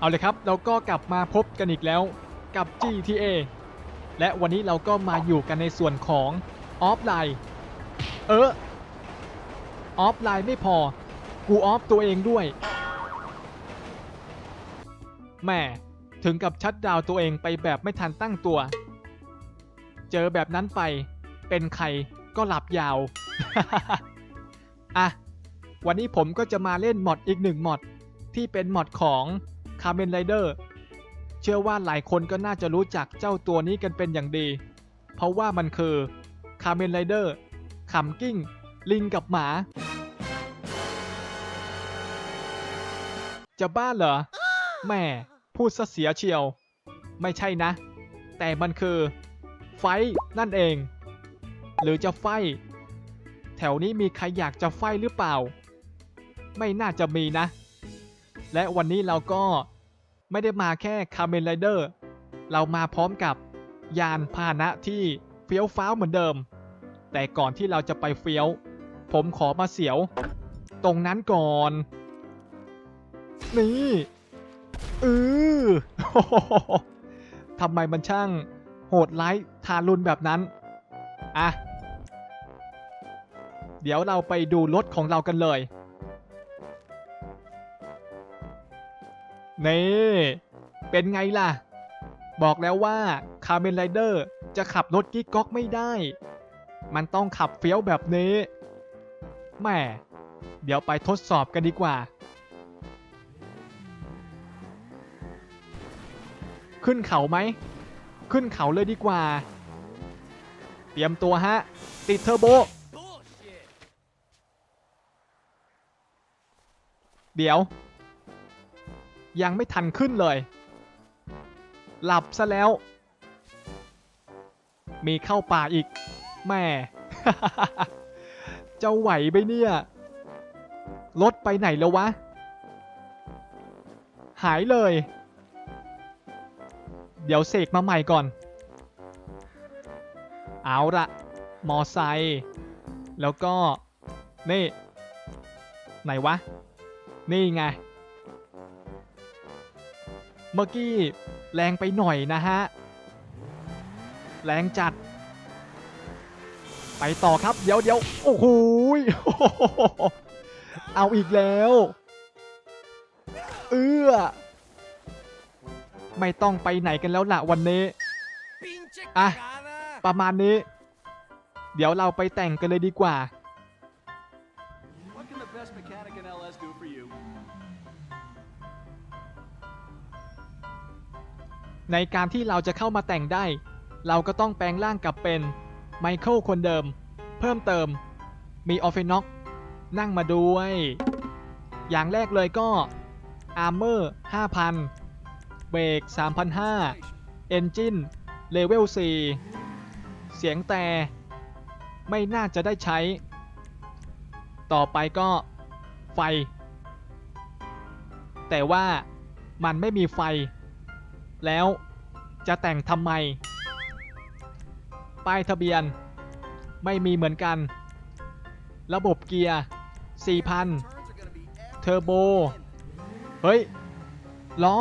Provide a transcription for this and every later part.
เอาเลยครับ เราก็กลับมาพบกันอีกแล้วกับ GTA และวันนี้เราก็มาอยู่กันในส่วนของออฟไลน์เออออฟไลน์ไม่พอ กูออฟตัวเองด้วยแหม่ถึงกับชัดดาวตัวเองไปแบบไม่ทันตั้งตัว เจอแบบนั้นไปเป็นใครก็หลับยาวอะวันนี้ผมก็จะมาเล่นมอดอีกหนึ่งมอด ที่เป็นมอดของ c a r m e n Rider เชื่อว่าหลายคนก็น่าจะรู้จักเจ้าตัวนี้กันเป็นอย่างดี เพราะว่ามันคือ c a r m e n Rider ขำกิ้ง ลิงกับหมา จะบ้าเหรอแหม่พูดซะเสียเชียว ไม่ใช่นะ แต่มันคือ ไฟนั่นเอง หรือจะไฟ แถวนี้มีใครอยากจะไฟหรือเปล่า ไม่น่าจะมีนะ และวันนี้เราก็ไม่ได้มาแค่คาเมนไรเดอร์เรามาพร้อมกับยานพาหนะที่เฟี้ยวฟ้าวเหมือนเดิม แต่ก่อนที่เราจะไปเฟี้ยว ผมขอมาเสียว ตรงนั้นก่อน นี่เออทำไมมันช่างโหดร้ายทารุณแบบนั้น อะ เดี๋ยวเราไปดูรถของเรากันเลย นี่เป็นไงล่ะ บอกแล้วว่าคา r เมนไรเดอร์จะขับรถกิ๊กก๊อกไม่ได้ มันต้องขับเฟี้ยวแบบนี้แหม่เดี๋ยวไปทดสอบกันดีกว่า ขึ้นเขาไหม ขึ้นเขาเลยดีกว่า เตรียมตัวฮะ ติดเทอร์โบ เดี๋ยว ยังไม่ทันขึ้นเลย หลับซะแล้ว มีเข้าป่าอีก แม่ จะไหวไปเนี่ย รถไปไหนแล้ววะ หายเลย เดี๋ยวเสกมาใหม่ก่อน เอาละมอไซค์แล้วก็ นี่ ไหนวะ นี่ไง เมื่อกี้แรงไปหน่อยนะฮะ แรงจัด ไปต่อครับ เดี๋ยวเดี๋ยวโอ้โหเอาอีกแล้ว เอื้อ ไม่ต้องไปไหนกันแล้วล่ะวันนี้ อะ ประมาณนี้ เดี๋ยวเราไปแต่งกันเลยดีกว่า ในการที่เราจะเข้ามาแต่งได้ เราก็ต้องแปลงร่างกลับเป็นไมเคิลคนเดิม เพิ่มเติม มีออฟเฟน็อกนั่งมาด้วย อย่างแรกเลยก็อาร์เมอร์5,000 เบรก3,500เอนจินเลเวล4เสียงแต่ไม่น่าจะได้ใช้ ต่อไปก็ไฟ แต่ว่ามันไม่มีไฟ แล้วจะแต่งทำไม ป้ายทะเบียน ไม่มีเหมือนกัน ระบบเกียร์ 4,000 เทอร์โบ เฮ้ย ล้อ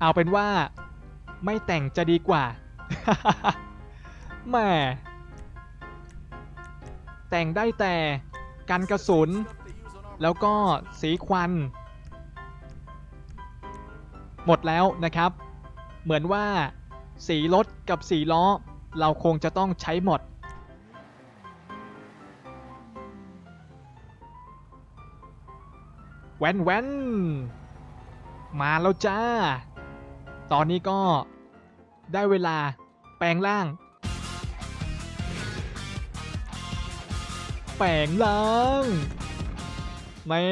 เอาเป็นว่าไม่แต่งจะดีกว่าแหม่แต่งได้แต่กันกระสุน แล้วก็สีควัน หมดแล้วนะครับ เหมือนว่าสีรถกับสีล้อ เราคงจะต้องใช้หมด แว้นแว้นมาแล้วจ้า ตอนนี้ก็ได้เวลาแปลงร่าง แปลงร่าง นี่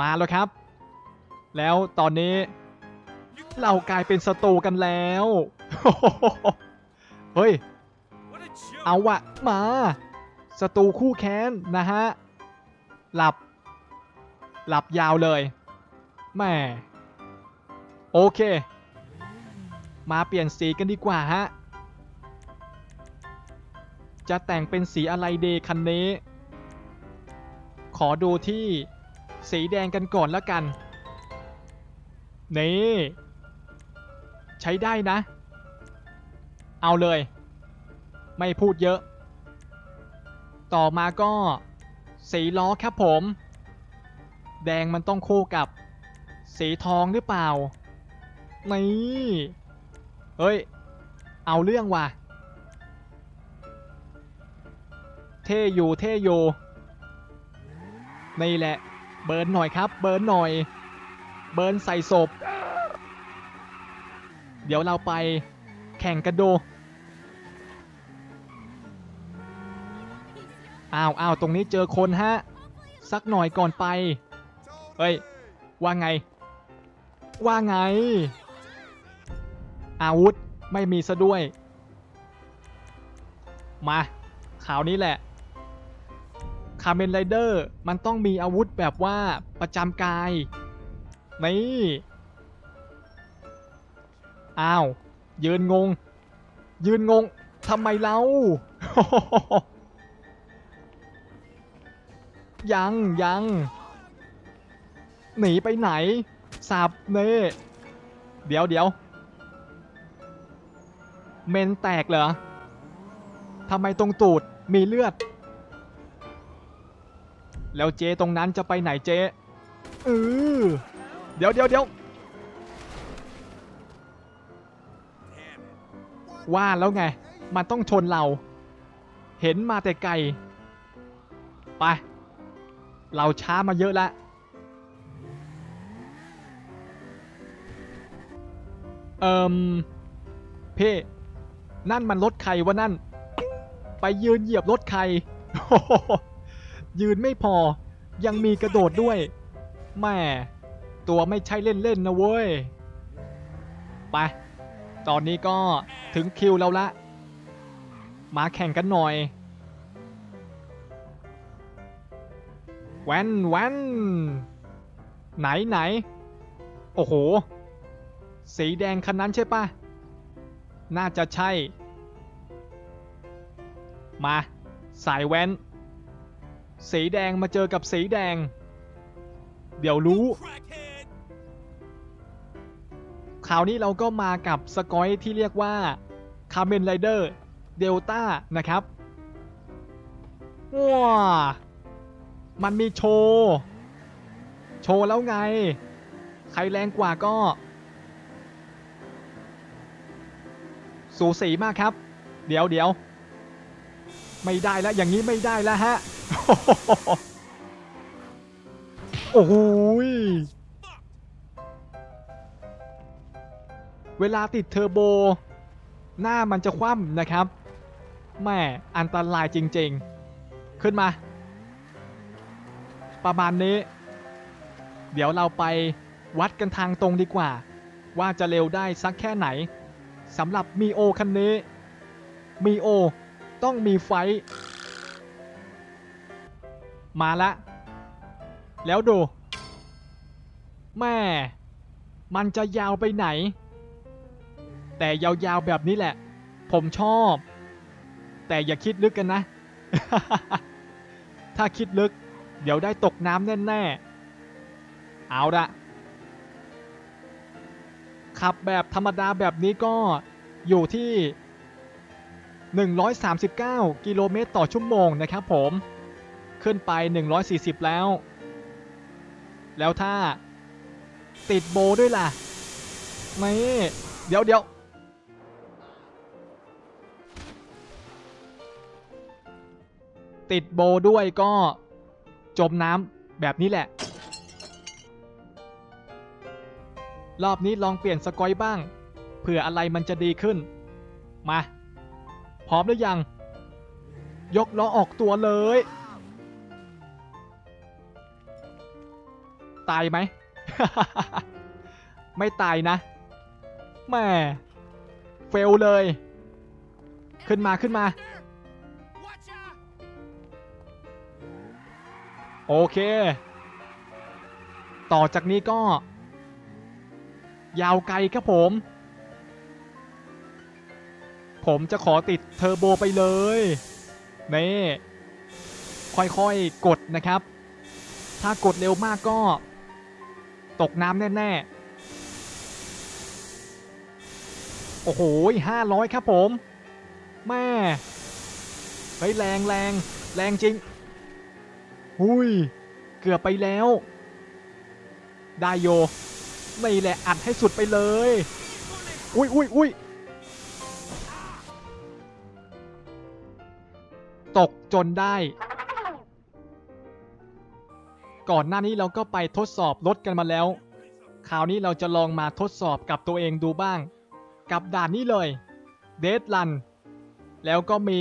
มาแล้วครับ แล้วตอนนี้ เรากลายเป็นศัตรูกันแล้ว เฮ้ย เอาวะมาศัตรูคู่แค้นนะฮะ หลับ หลับยาวเลยแม่โอเค มาเปลี่ยนสีกันดีกว่าฮะ จะแต่งเป็นสีอะไรเดคันนี้ ขอดูที่สีแดงกันก่อนแล้วกัน นี่ ใช้ได้นะ เอาเลย ไม่พูดเยอะ ต่อมาก็สีล้อครับผม แดงมันต้องคู่กับ สีทองหรือเปล่า นี่ เฮ้ย เอาเรื่องว่ะ เท่อยู่เท่อยู่ นี่แหละ เบิร์นหน่อยครับ เบิร์นหน่อย เบิร์นใส่ศพ เดี๋ยวเราไปแข่งกันดูอ้าวอ้าวตรงนี้เจอคนฮะ สักหน่อยก่อนไป เฮ้ย ว่าไง ว่าไง อาวุธไม่มีซะด้วย มาข่าวนี้แหละ คาเมนไรเดอร์มันต้องมีอาวุธแบบว่าประจำกาย นี่ อ้าว ยืนงง ยืนงงทำไมเรา ยังยัง หนีไปไหน สับเน่เดี๋ยวเดี๋ยว เมนแตกเหรอทำไมตรงตูดมีเลือด แล้วเจตรงนั้นจะไปไหนเจเออเดี๋ยวเดี๋ยวเดี๋ยวว่าแล้วไง มันต้องชนเรา เห็นมาแต่ไกล ไป เราช้ามาเยอะแล้วเอิมเพ่นั่นมันรถใครวะนั่น ไปยืนเหยียบรถใคร ยืนไม่พอ ยังมีกระโดดด้วยแม่ตัวไม่ใช่เล่นๆนะเว้ย ไป ตอนนี้ก็ถึงคิวเราละ มาแข่งกันหน่อย แวนแวนไหนไหน โอ้โห สีแดงคันนั้นใช่ปะน่าจะใช่ มา สายแว้น สีแดงมาเจอกับสีแดง เดี๋ยวรู้ คราวนี้เราก็มากับสกอยที่เรียกว่าคา m เมนไรเดอร์เดลต้านะครับ ว้า มันมีโชว์ โชว์แล้วไง ใครแรงกว่าก็ สูสีมากครับ เดี๋ยวเดี๋ยว ไม่ได้แล้วอย่างนี้ไม่ได้แล้วฮะ โอ้โหเวลาติดเทอร์โบ หน้ามันจะคว่ำนะครับแม่อันตรายจริงๆ ขึ้นมา ประมาณนี้ เดี๋ยวเราไปวัดกันทางตรงดีกว่า ว่าจะเร็วได้สักแค่ไหนสำหรับมีโอคันนี้ มีโอ ต้องมีไฟ มาละ แล้วดู แม่ มันจะยาวไปไหน แต่ยาวๆแบบนี้แหละ ผมชอบ แต่อย่าคิดลึกกันนะ ถ้าคิดลึก เดี๋ยวได้ตกน้ำแน่ๆ เอาละขับแบบธรรมดาแบบนี้ก็อยู่ที่ 139 กิโลเมตรต่อชั่วโมงนะครับผม ขึ้นไป 140 แล้ว แล้วถ้าติดโบด้วยล่ะ ไม่ เดี๋ยวเดี๋ยวติดโบด้วยก็จมน้ำแบบนี้แหละ รอบนี้ลองเปลี่ยนสกอยบ้าง เผื่ออะไรมันจะดีขึ้น มา พร้อมหรือยัง ยกล้อออกตัวเลย ตายไหม ไม่ตายนะแม่เฟลเลย ขึ้นมาขึ้นมา โอเค ต่อจากนี้ก็ ยาวไกลครับผม ผมจะขอติดเทอร์โบไปเลย นี่ ค่อยๆกดนะครับ ถ้ากดเร็วมากก็ ตกน้ำแน่ๆ โอ้โหห้าร้อยครับผมแม่เฮ้ยแรงแรงแรงจริง หุยเกือบไปแล้ว ได้โยนี่แหละอัดให้สุดไปเลย อุ้ยอุ้ยอุ้ยตกจนได้ ก่อนหน้านี้เราก็ไปทดสอบรถกันมาแล้ว คราวนี้เราจะลองมาทดสอบกับตัวเองดูบ้าง กับด่านนี้เลยเดดลันแล้วก็มี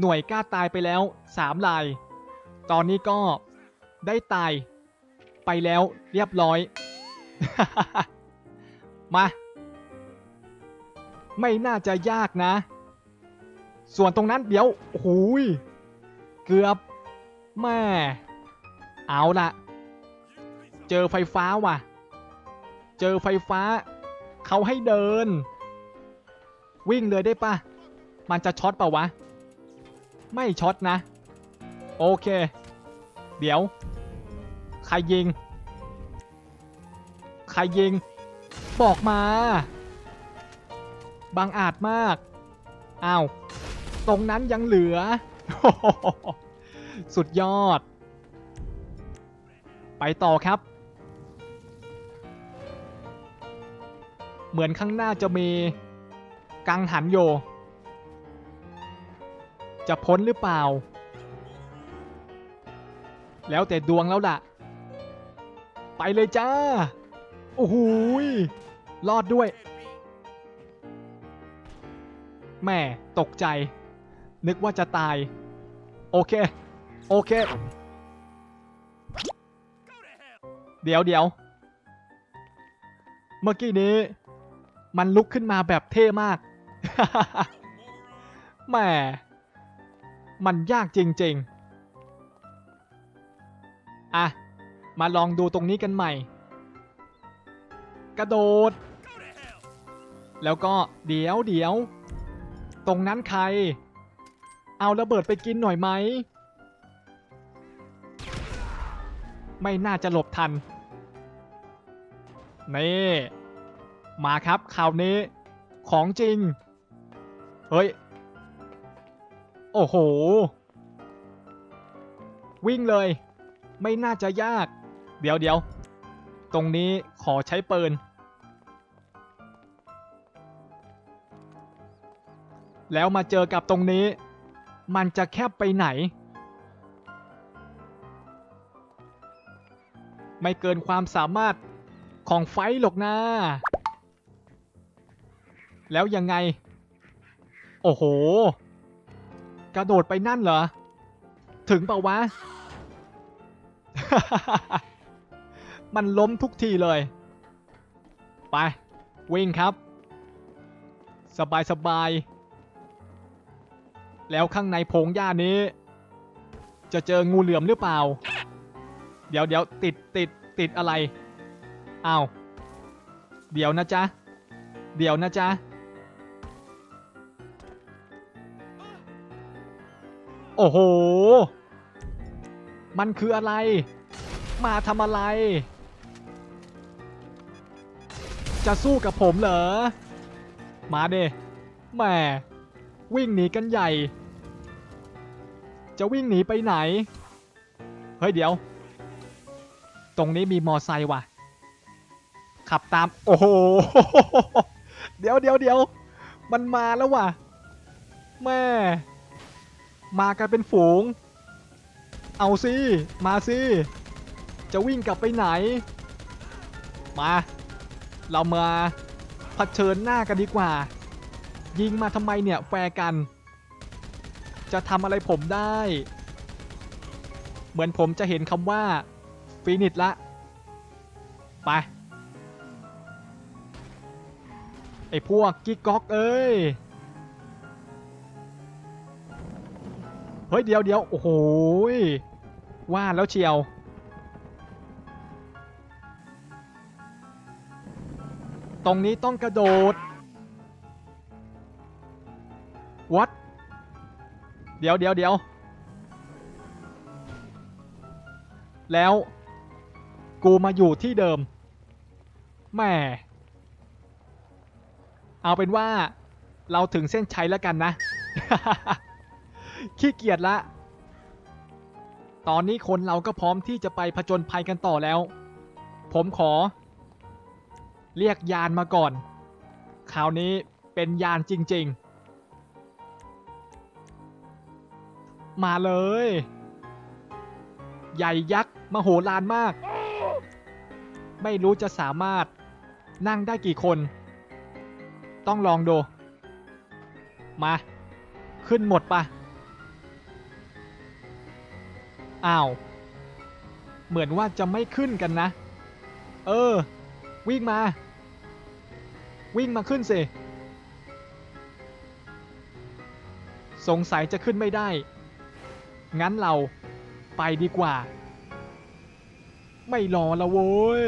หน่วยกล้าตายไปแล้ว3ลาย ตอนนี้ก็ได้ตายไปแล้วเรียบร้อย มา ไม่น่าจะยากนะ ส่วนตรงนั้นเดี๋ยวโอ้ยเกือบแม่ เอาละเจอไฟฟ้าว่ะ เจอไฟฟ้า เขาให้เดิน วิ่งเลยได้ปะมันจะช็อตเปล่าวะ ไม่ช็อตนะ โอเค เดี๋ยว ใครยิง ใครยิง บอกมา บางอาจมาก อ้าว ตรงนั้นยังเหลือ สุดยอด ไปต่อครับ เหมือนข้างหน้าจะมีกังหันโย จะพ้นหรือเปล่า แล้วแต่ดวงแล้วล่ะ ไปเลยจ้า โอ้โหรอดด้วย แม่ตกใจ นึกว่าจะตาย โอเค โอเค เดี๋ยวเดี๋ยว เมื่อกี้นี้ มันลุกขึ้นมาแบบเท่มาก แหม มันยากจริง ๆ อะ มาลองดูตรงนี้กันใหม่ กระโดด แล้วก็เดี๋ยวเดี๋ยว ตรงนั้นใคร เอาระเบิดไปกินหน่อยไหมไม่น่าจะหลบทัน นี่มาครับคราวนี้ของจริง เฮ้ย โอ้โห วิ่งเลย ไม่น่าจะยาก เดี๋ยวเดี๋ยว ตรงนี้ขอใช้ปืน แล้วมาเจอกับตรงนี้ มันจะแคบไปไหน ไม่เกินความสามารถ ของไฟหรอกนะ แล้วยังไง โอ้โห กระโดดไปนั่นเหรอ ถึงเปล่าวะ มันล้มทุกทีเลย ไป วิ่งครับ สบายสบายๆแล้วข้างในพงหญ้านี้ จะเจองูเหลือมหรือเปล่า เดี๋ยวเดี๋ยวติดติดติดอะไร อ้าว เดี๋ยวนะจ๊ะ เดี๋ยวนะจ๊ะ โอ้โห มันคืออะไร มาทำอะไร จะสู้กับผมเหรอ มาเดแหมวิ่งหนีกันใหญ่ จะวิ่งหนีไปไหน เฮ้ยเดี๋ยว ตรงนี้มีมอไซค์ว่ะ ขับตาม โอ้โห เดี๋ยวเดี๋ยวเดี๋ยว มันมาแล้วว่ะ แม่ มากันเป็นฝูง เอาสิ มาสิ จะวิ่งกลับไปไหน มา เรามาเผชิญหน้ากันดีกว่า ยิงมาทำไมเนี่ยแฟกัน จะทำอะไรผมได้ เหมือนผมจะเห็นคำว่า ฟินิชละ ไป อ้พวกกิ๊กก๊อกเอ้ย เฮ้ยเดี๋ยวเดี๋ยวโอ้โหว่าแล้วเชียว ตรงนี้ต้องกระโดดวัดเดี๋ยวเดี๋ยวเดี๋ยวแล้ว กูมาอยู่ที่เดิมแหม่ เอาเป็นว่าเราถึงเส้นชัยแล้วกันนะ ขี้เกียจละ ตอนนี้คนเราก็พร้อมที่จะไปผจญภัยกันต่อแล้ว ผมขอ เรียกยานมาก่อน คราวนี้เป็นยานจริง ๆ มาเลย ใหญ่ยักษ์มโหฬารมาก ไม่รู้จะสามารถนั่งได้กี่คน ต้องลองดู มา ขึ้นหมดปะอ้าว เหมือนว่าจะไม่ขึ้นกันนะ เออ วิ่งมา วิ่งมาขึ้นสิสงสัยจะขึ้นไม่ได้ งั้นเราไปดีกว่า ไม่รอแล้วโว้ย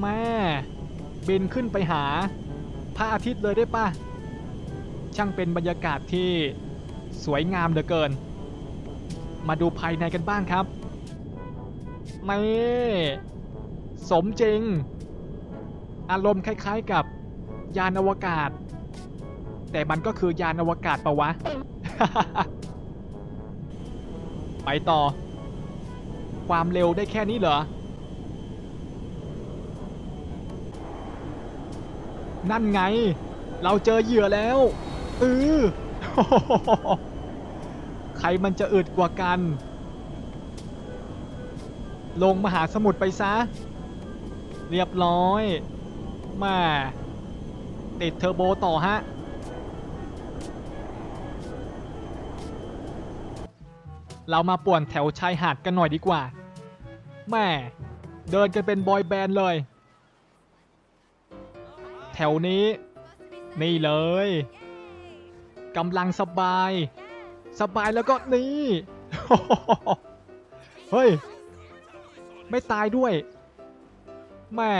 แม่ บินขึ้นไปหาพระอาทิตย์เลยได้ปะช่างเป็นบรรยากาศที่สวยงามเหลือเกิน มาดูภายในกันบ้างครับไม่สมจริง อารมณ์คล้ายๆกับยานอวกาศ แต่มันก็คือยานอวกาศปะวะ ไปต่อ ความเร็วได้แค่นี้เหรอ นั่นไง เราเจอเหยื่อแล้วเออใครมันจะอึดกว่ากัน ลงมหาสมุทรไปซะ เรียบร้อยแมาติดเทอร์โบต่อฮะ เรามาป่วนแถวชายหาดกันหน่อยดีกว่าแม่เดินกันเป็นบอยแบนด์เลย แถวนี้ นี่เลยกำลังสบาย สบายแล้วก็นี่ เฮ้ย ไม่ตายด้วย แม่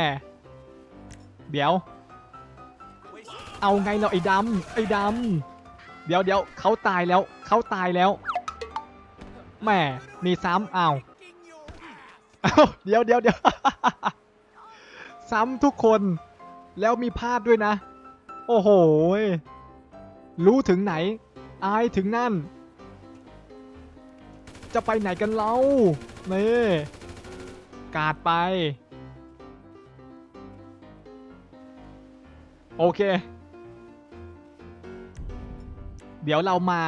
เดี๋ยว เอาไงเราไอ้ดำไอ้ดำเดี๋ยวเดี๋ยวเขาตายแล้ว เขาตายแล้ว แม่มีซ้ำอ้าวอ้าวเดี๋ยวเดี๋ยวเดี๋ยวซ้ำทุกคน แล้วมีพลาดด้วยนะ โอ้โห รู้ถึงไหน อายถึงนั่น จะไปไหนกันเล่านี่กาดไป โอเค เดี๋ยวเรามา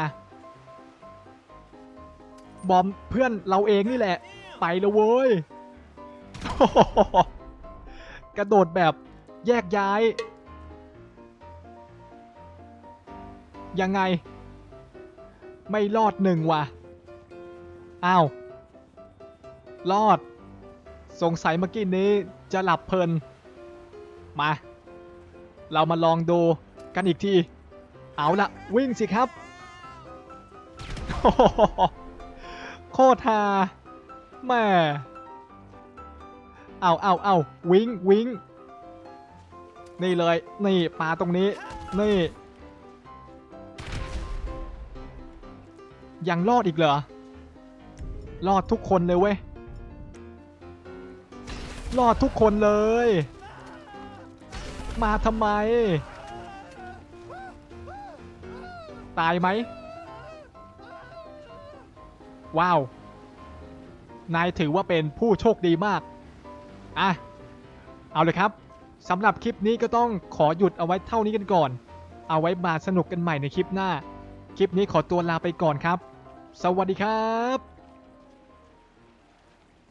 บอมเพื่อนเราเองนี่แหละ ไปแล้วเว้ย กระโดดแบบ แยกย้าย ยังไง ไม่รอดหนึ่งว่ะ อ้าว รอด สงสัยเมื่อกี้นี้จะหลับเพลิน มา เรามาลองดูกันอีกที เอาละวิ่งสิครับ โคตรฮาแม่เอาเอาเอาวิงวิง นี่เลย นี่ปลาตรงนี้ นี่ ยังรอดอีกเหรอ รอดทุกคนเลยเว้ย รอดทุกคนเลย มาทำไม ตายไหม ว้าว นายถือว่าเป็นผู้โชคดีมาก อะ เอาเลยครับ สำหรับคลิปนี้ก็ต้องขอหยุดเอาไว้เท่านี้กันก่อน เอาไว้มาสนุกกันใหม่ในคลิปหน้า คลิปนี้ขอตัวลาไปก่อนครับ สวัสดีครับ